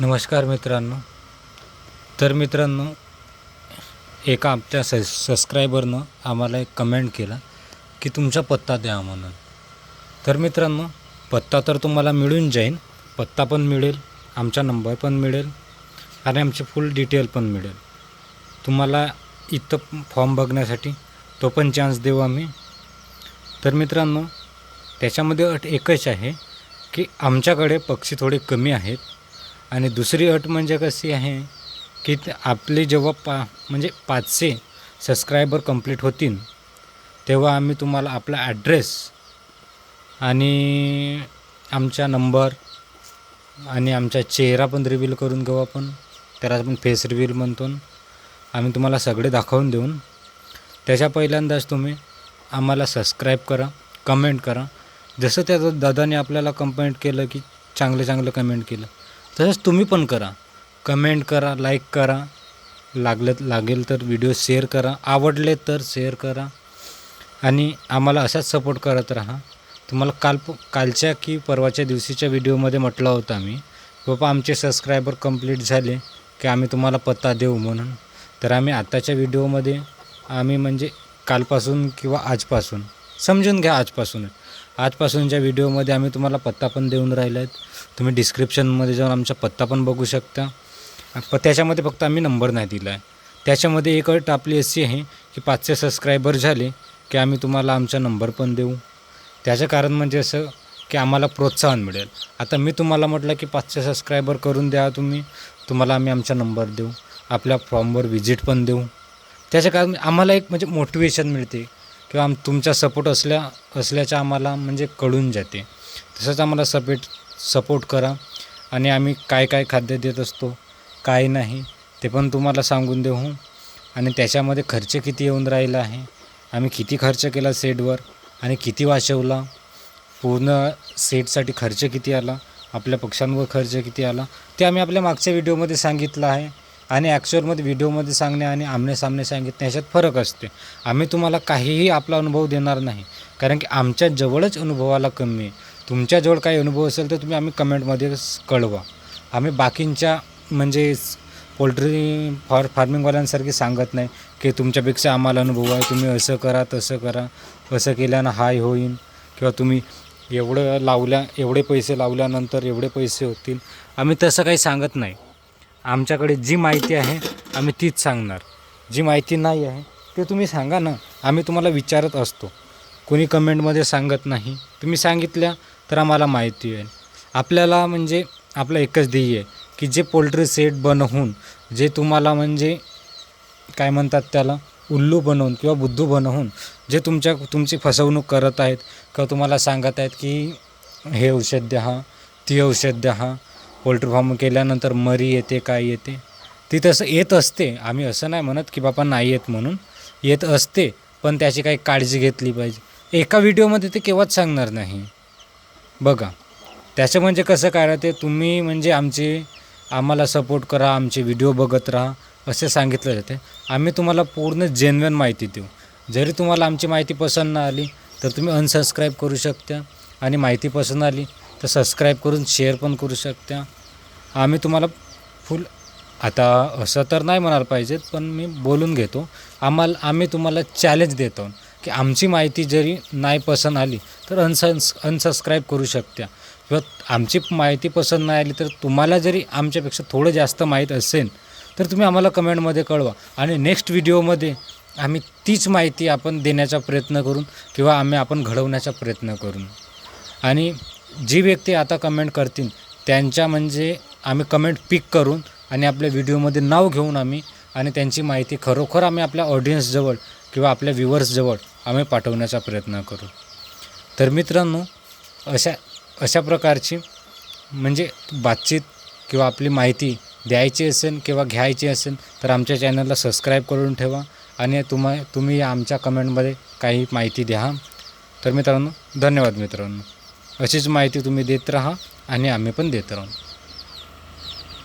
नमस्कार मित्रांनो. तर मित्रांनो एका आमच्या स सबस्क्रायबरनं आम्हाला एक कमेंट केला की तुमचा पत्ता द्या म्हणून. तर मित्रांनो पत्ता तर तुम्हाला मिळून जाईल पत्ता पण मिळेल आमचा नंबर पण मिळेल आणि आमची फुल डिटेल पण मिळेल. तुम्हाला इथं फॉर्म बघण्यासाठी तो पण चान्स देऊ आम्ही. तर मित्रांनो त्याच्यामध्ये अट एकच आहे की आमच्याकडे पक्षी थोडे कमी आहेत. आणि दुसरी अट म्हणजे कशी आहे की आपले जेव्हा पा म्हणजे पाचशे सबस्क्रायबर कंप्लीट होतील तेव्हा आम्ही तुम्हाला आपला ॲड्रेस आणि आमचा नंबर आणि आमचा चेहरा पण रिव्हील करून घेऊ आपण. त्याला आपण फेस रिव्हील म्हणतो. आम्ही तुम्हाला सगळे दाखवून देऊन त्याच्या पहिल्यांदाच तुम्ही आम्हाला सबस्क्राईब करा कमेंट करा. जसं त्या दादाने आपल्याला कमेंट केलं की चांगलं चांगलं कमेंट केलं. तसंच तुम्ही पण करा. कमेंट करा लाईक करा. लागलं लागेल तर व्हिडिओ शेअर करा. आवडले तर शेअर करा. आणि आम्हाला असाच सपोर्ट करत राहा. तुम्हाला काल कालच्या की परवाच्या दिवशीच्या व्हिडिओमध्ये म्हटला होता आम्ही बाबा आमचे सबस्क्रायबर कंप्लीट झाले की आम्ही तुम्हाला पत्ता देऊ म्हणून. तर आम्ही आत्ताच्या व्हिडिओमध्ये आम्ही म्हणजे कालपासून किंवा आजपासून समजून घ्या आजपासून आजपासूनच्या व्हिडिओमध्ये आम्ही तुम्हाला पत्ता पण देऊन राहिला आहेत तुम्ही डिस्क्रिप्शनमध्ये जाऊन आमचा पत्ता पण बघू शकता. प त्याच्यामध्ये फक्त आम्ही नंबर नाही दिला आहे त्याच्यामध्ये एक अट आपली अशी आहे की पाचशे सबस्क्रायबर झाले की आम्ही तुम्हाला आमचा नंबर पण देऊ. त्याचं कारण म्हणजे असं की आम्हाला प्रोत्साहन मिळेल. आता मी तुम्हाला म्हटलं की पाचशे सबस्क्रायबर करून द्या तुम्ही. तुम्हाला आम्ही आमचा नंबर देऊ. आपल्या फॉर्मवर व्हिजिट पण देऊ. त्याच्या कारण आम्हाला एक म्हणजे मोटिवेशन मिळते. किंवा आम तुमचा सपोर्ट असल्या असल्याचं आम्हाला म्हणजे कळून जाते. तसंच आम्हाला सपोर्ट सपोर्ट करा. आणि आम्ही काय काय खाद्य देत असतो काय नाही ते पण तुम्हाला सांगून देऊ. आणि त्याच्यामध्ये खर्च किती येऊन राहिला आहे आम्ही किती खर्च केला सेटवर आणि किती वाचवला पूर्ण सेटसाठी खर्च किती आला आपल्या पक्षांवर खर्च किती आला ते आम्ही आपल्या मागच्या व्हिडिओमध्ये सांगितलं आहे. आणि ॲक्च्युअलमध्ये व्हिडिओमध्ये सांगणे आणि आमनेसामने सांगितणे ह्याच्यात फरक असते आम्ही तुम्हाला काहीही आपला अनुभव देणार नाही कारण की आमच्या जवळच अनुभवाला कमी आहे. तुमच्याजवळ काही अनुभव असेल तर तुम्ही आम्ही कमेंटमध्ये कळवा. आम्ही बाकींच्या म्हणजे पोल्ट्री फॉर फार्मिंगवाल्यांसारखी सांगत नाही की तुमच्यापेक्षा आम्हाला अनुभव आहे तुम्ही असं करा तसं करा असं केल्यानं हाय होईन. किंवा तुम्ही एवढं लावल्या एवढे पैसे लावल्यानंतर एवढे पैसे होतील. आम्ही तसं काही सांगत नाही. आमच्याकडे जी माहिती आहे आम्ही तीच सांगणार. जी माहिती नाही आहे ते तुम्ही सांगा ना. आम्ही तुम्हाला विचारत असतो. कोणी कमेंटमध्ये सांगत नाही. तुम्ही सांगितल्या तर आम्हाला माहिती आहे आपल्याला म्हणजे आपलं एकच ध्येय आहे की जे पोल्ट्री सेट बनवून जे तुम्हाला म्हणजे काय म्हणतात त्याला उल्लू बनवून किंवा बुद्धू बनवून जे तुमच्या तुमची फसवणूक करत आहेत किंवा तुम्हाला सांगत आहेत की हे औषध द्या ती औषध द्या पोल्ट्री फार्म केल्यानंतर मरी येते काय येते ती तसं येत असते. आम्ही असं नाही म्हणत की बाबा नाही येत म्हणून. येत असते पण त्याची काही काळजी घेतली पाहिजे. एका व्हिडिओमध्ये ते केव्हाच सांगणार नाही. बघा त्याचं म्हणजे कसं काय राहते तुम्ही म्हणजे आमचे आम्हाला सपोर्ट करा आमचे व्हिडिओ बघत राहा असे सांगितलं जाते. आम्ही तुम्हाला पूर्ण जेन्युन माहिती देऊ. जरी तुम्हाला आमची माहिती पसंत नाही आली तर तुम्ही अनसबस्क्राईब करू शकता. आणि माहिती पसंत आली तर सबस्क्राईब करून शेअर पण करू शकता. आम्ही तुम्हाला फुल आता असं तर नाही म्हणायला पाहिजेत पण मी बोलून घेतो. आम्हाला आम्ही तुम्हाला चॅलेंज देतो की आमची माहिती जरी नाही पसंत आली तर अनसन्स अनसबस्क्राईब करू शकता. किंवा आमची माहिती पसंत नाही आली तर तुम्हाला जरी आमच्यापेक्षा थोडं जास्त माहीत असेल तर तुम्ही आम्हाला कमेंटमध्ये कळवा. आणि नेक्स्ट व्हिडिओमध्ये आम्ही तीच माहिती आपण देण्याचा प्रयत्न करून किंवा आम्ही आपण घडवण्याचा प्रयत्न करून. आणि जी व्यक्ती आता कमेंट करतील त्यांच्या म्हणजे आम्ही कमेंट पिक करून आणि आपल्या व्हिडिओमध्ये नाव घेऊन आम्ही आणि त्यांची माहिती खरोखर आम्ही आपल्या ऑडियन्सजवळ किंवा आपल्या व्ह्युअर्सजवळ आम्ही पाठवण्याचा प्रयत्न करू. तर मित्रांनो अशा अशा प्रकारची म्हणजे बातचीत किंवा आपली माहिती द्यायची असेल किंवा घ्यायची असेल तर आमच्या चॅनलला सबस्क्राईब करून ठेवा आणि तुम्हा तुम्ही आमच्या कमेंटमध्ये काही माहिती द्या. तर मित्रांनो धन्यवाद मित्रांनो. अशीच माहिती तुम्ही देत राहा आणि आम्ही पण देत राहू.